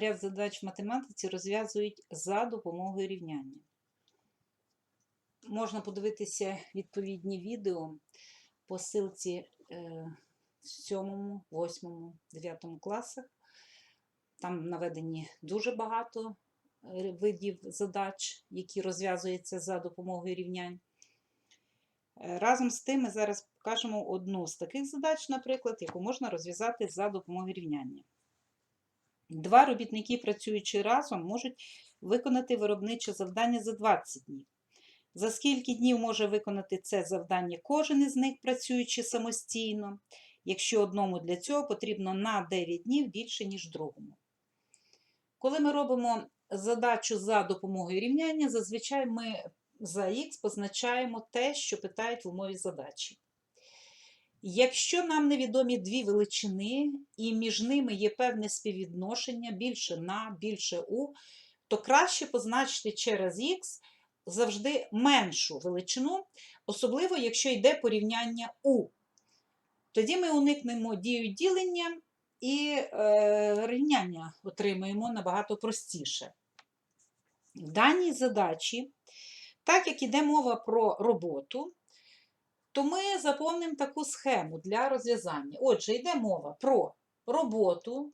ряд задач в математиці розв'язують за допомогою рівняння. Можна подивитися відповідні відео по ссылці е, в 7, 8, 9 класах. Там наведені дуже багато е, видів задач, які розв'язуються за допомогою рівнянь. Е, Разом з тим ми зараз покажемо одну з таких задач, наприклад, яку можна розв'язати за допомогою рівняння. Два робітники, працюючи разом, можуть виконати виробниче завдання за 20 днів. За скільки днів може виконати це завдання кожен із них, працюючи самостійно, якщо одному для цього потрібно на 9 днів більше, ніж другому. Коли ми робимо задачу за допомогою рівняння, зазвичай ми за х позначаємо те, що питають в умові задачі. Якщо нам невідомі дві величини, і між ними є певне співвідношення більше на, більше у, то краще позначити через х завжди меншу величину, особливо якщо йде порівняння у. Тоді ми уникнемо дію ділення і е, рівняння отримаємо набагато простіше. В даній задачі, так як іде мова про роботу, то ми заповнимо таку схему для розв'язання. Отже, йде мова про роботу.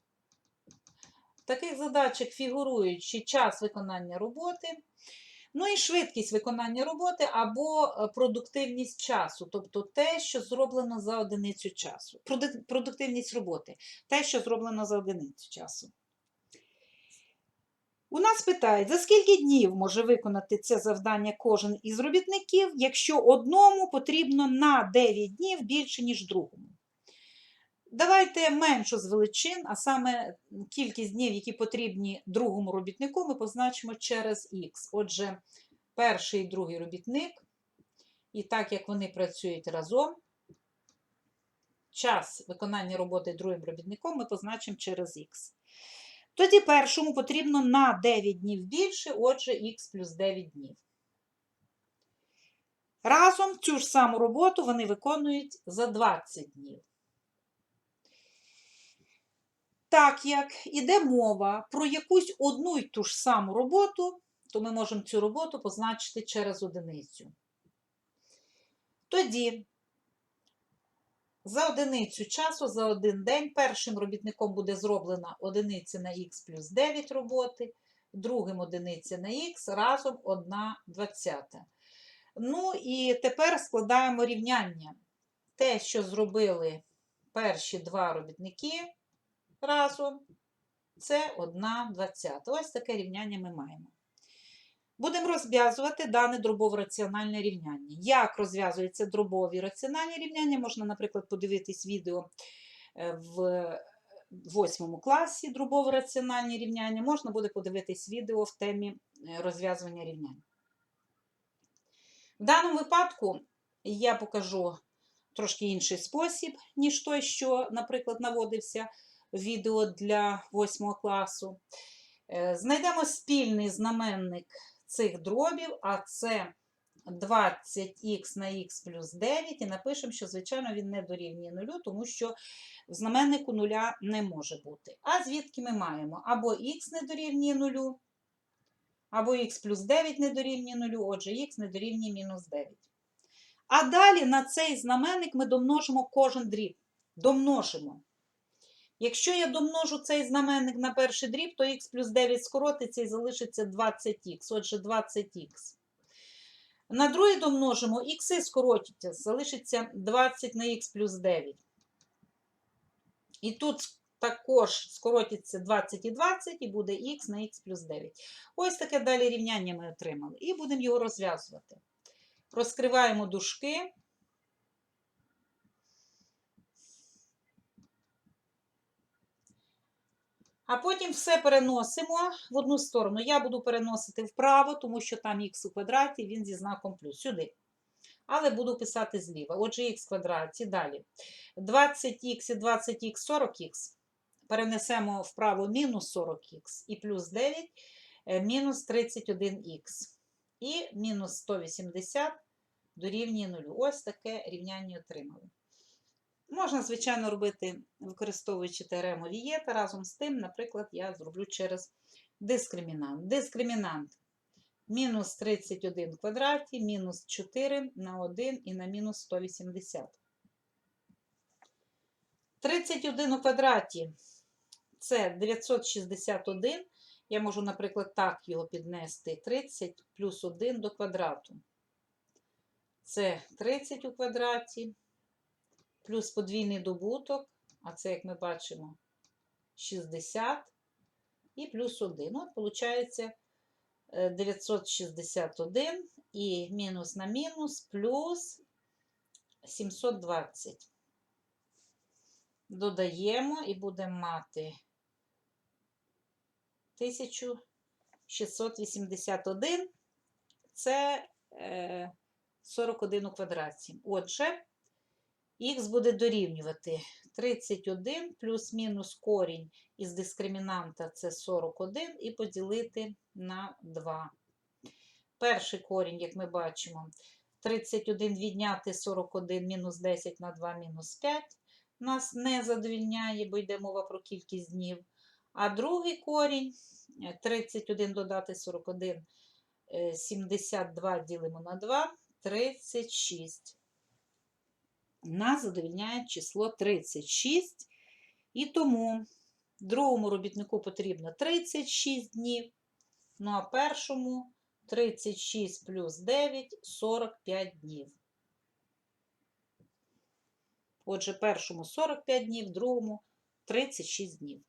Таких задачах фігуруючи час виконання роботи, ну і швидкість виконання роботи або е, продуктивність часу, тобто те, що зроблено за одиницю часу. Продуктивність роботи, те, що зроблено за одиницю часу. У нас питають, за скільки днів може виконати це завдання кожен із робітників, якщо одному потрібно на 9 днів більше, ніж другому. Давайте меншу з величин, а саме кількість днів, які потрібні другому робітнику, ми позначимо через х. Отже, перший і другий робітник, і так як вони працюють разом, час виконання роботи другим робітником ми позначимо через х. Тоді першому потрібно на 9 днів більше, отже, х плюс 9 днів. Разом цю ж саму роботу вони виконують за 20 днів. Так як іде мова про якусь одну й ту ж саму роботу, то ми можемо цю роботу позначити через одиницю. Тоді за одиницю часу, за один день першим робітником буде зроблена одиниця на х плюс 9 роботи, другим одиниця на х, разом 1 двадцята. Ну і тепер складаємо рівняння. Те, що зробили перші два робітники разом, це 1 двадцята. Ось таке рівняння ми маємо. Будемо розв'язувати дане дробово-раціональне рівняння. Як розв'язуються дробові раціональні рівняння, можна, наприклад, подивитись відео е, в восьмому класі дробово-раціональні рівняння, можна буде подивитись відео в темі е, розв'язування рівнянь. В даному випадку я покажу трошки інший спосіб, ніж той, що, наприклад, наводився в відео для восьмого класу. Е, Знайдемо спільний знаменник цих дробів, а це 20х на х плюс 9, і напишемо, що, звичайно, він не дорівнює нулю, тому що в знаменнику нуля не може бути. А звідки ми маємо? Або х не дорівнює нулю, або х плюс 9 не дорівнює нулю, отже, х не дорівнює мінус 9. А далі на цей знаменник ми домножимо кожен дріб. Домножимо. Якщо я домножу цей знаменник на перший дріб, то х плюс 9 скоротиться і залишиться 20х. Отже, 20х. На другий домножимо, х скоротиться, залишиться 20 на х плюс 9. І тут також скоротиться 20 і 20, і буде х на х плюс 9. Ось таке далі рівняння ми отримали. І будемо його розв'язувати. Розкриваємо дужки. А потім все переносимо в одну сторону. Я буду переносити вправо, тому що там х у квадраті, він зі знаком плюс. Сюди. Але буду писати зліва. Отже, х в квадраті. Далі. 20х і 20х 40х. Перенесемо вправо мінус 40х і плюс 9 е, мінус 31х. І мінус 180 дорівнює 0. Ось таке рівняння отримали. Можна, звичайно, робити, використовуючи теорему Вієта. Разом з тим, наприклад, я зроблю через дискримінант. Дискримінант мінус 31 в квадраті, мінус 4 на 1 і на мінус 180. 31 у квадраті це 961. Я можу, наприклад, так його піднести. 30 плюс 1 до квадрату. Це 30 у квадраті, плюс подвійний добуток, а це, як ми бачимо, 60 і плюс 1. От, виходить, 961 і мінус на мінус плюс 720. Додаємо і будемо мати 1681. Це е, 41 у квадраті. Отже, х буде дорівнювати 31 плюс-мінус корінь із дискримінанта це 41 і поділити на 2. Перший корінь, як ми бачимо, 31 відняти 41 мінус 10 на 2 мінус 5. Нас не задовільняє, бо йде мова про кількість днів. А другий корінь 31 додати 41, е, 72 ділимо на 2, 36. Нас задовільняє число 36. І тому другому робітнику потрібно 36 днів. Ну а першому 36 плюс 9 45 днів. Отже, першому 45 днів, другому 36 днів.